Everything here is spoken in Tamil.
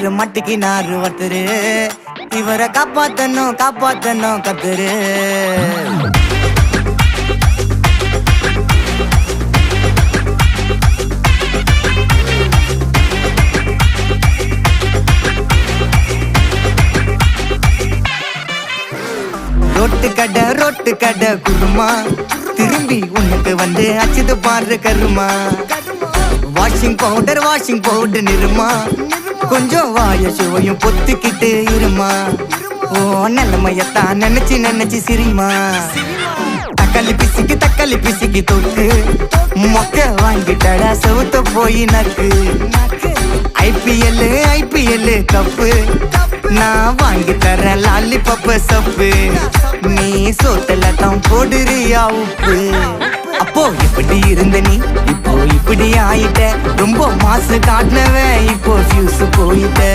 நேற்று மட்டிக்கு நாறு ஒருத்தரு. இவரை காப்பாத்தணும் காப்பாத்தணும் கத்துரு. ரோட்டு கடை ரோட்டு கடை குருமா. திரும்பி உனக்கு வந்து அச்சுது பாடுற கருமா. Washing powder washing powder Nirma கொஞ்சம் வாய சுவையும் பொத்துக்கிட்டு இருமா. ஓ நிலைமையத்தான் நினைச்சு நினைச்சு சிரிமா. தக்காளி பிசிக்கு தக்காளி பிசிக்கு தொக்கு. மொக்க வாங்கிட்டடா செவுத்த போய் நக்கு. IPL IPL cup. நான் வாங்கி தரேன் லாலிபப்பு சப்பு. நீ சோத்தல தான் போடுறியா உப்பு. அப்போ இப்படி இருந்த நீ? இப்படி ஆயிட்ட. ரொம்ப மாசு காட்டினவன். இப்போ ஃபியூஸ் போயிட்ட.